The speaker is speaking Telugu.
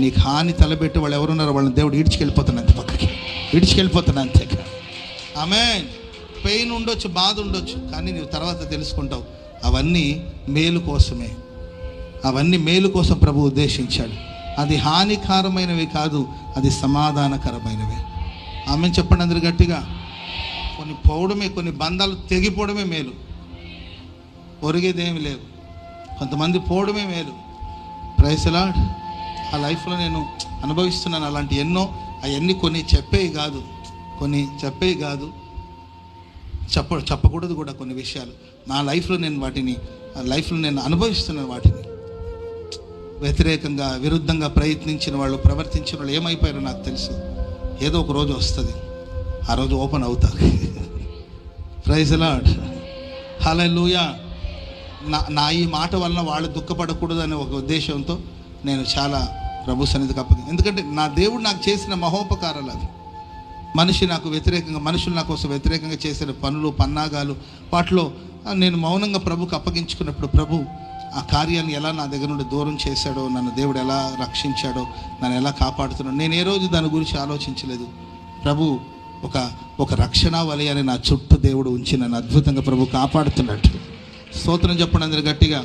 నీకు హాని తలబెట్టి వాళ్ళు ఎవరున్నారో వాళ్ళని దేవుడు ఈడ్చుకెళ్ళిపోతాను అంతే పక్కకి. ఈడ్చుకెళ్ళిపోతాను అంతే ఆమె పెయిన్ ఉండొచ్చు బాధ ఉండొచ్చు కానీ నువ్వు తర్వాత తెలుసుకుంటావు. అవన్నీ మేలు కోసమే. అవన్నీ మేలు కోసం ప్రభు ఉద్దేశించాడు. అది హానికరమైనవి కాదు అది సమాధానకరమైనవి. ఆమె చెప్పండి అందరు గట్టిగా. కొన్ని పోవడమే కొన్ని బంధాలు తెగిపోవడమే మేలు. ఒరిగేదేమి లేవు కొంతమంది పోవడమే మేలు. ప్రైసలాడ్ ఆ లైఫ్లో నేను అనుభవిస్తున్నాను అలాంటి ఎన్నో అవన్నీ కొన్ని చెప్పేవి కాదు. కొన్ని చెప్పేవి కాదు. చెప్ప చెప్పకూడదు కూడా కొన్ని విషయాలు. నా లైఫ్లో నేను వాటిని ఆ లైఫ్లో నేను అనుభవిస్తున్నాను వాటిని. వ్యతిరేకంగా విరుద్ధంగా ప్రయత్నించిన వాళ్ళు ప్రవర్తించిన వాళ్ళు ఏమైపోయారో నాకు తెలుసు. ఏదో ఒక రోజు వస్తుంది. ఆ రోజు ఓపెన్ అవుతారు ప్రైజ్ లాడ్ లూయా నా నా ఈ మాట వలన వాళ్ళు దుఃఖపడకూడదు అనే ఒక ఉద్దేశంతో నేను చాలా ప్రభు సన్నిధికి అప్పగి ఎందుకంటే నా దేవుడు నాకు చేసిన మహోపకారాలు అవి. మనిషి నాకు వ్యతిరేకంగా మనుషులు నా కోసం వ్యతిరేకంగా చేసిన పనులు పన్నాగాలు వాటిలో నేను మౌనంగా ప్రభుకు అప్పగించుకున్నప్పుడు ప్రభు ఆ కార్యాన్ని ఎలా నా దగ్గర నుండి దూరం చేశాడో నన్ను దేవుడు ఎలా రక్షించాడో నన్ను ఎలా కాపాడుతున్నాడు నేను ఏ రోజు దాని గురించి ఆలోచించలేదు. ప్రభు ఒక ఒక రక్షణ వలయాన్ని నా చుట్టూ దేవుడు ఉంచి నన్ను అద్భుతంగా ప్రభు కాపాడుతున్నట్టు స్తోత్రం చెప్పండి అందరు గట్టిగా.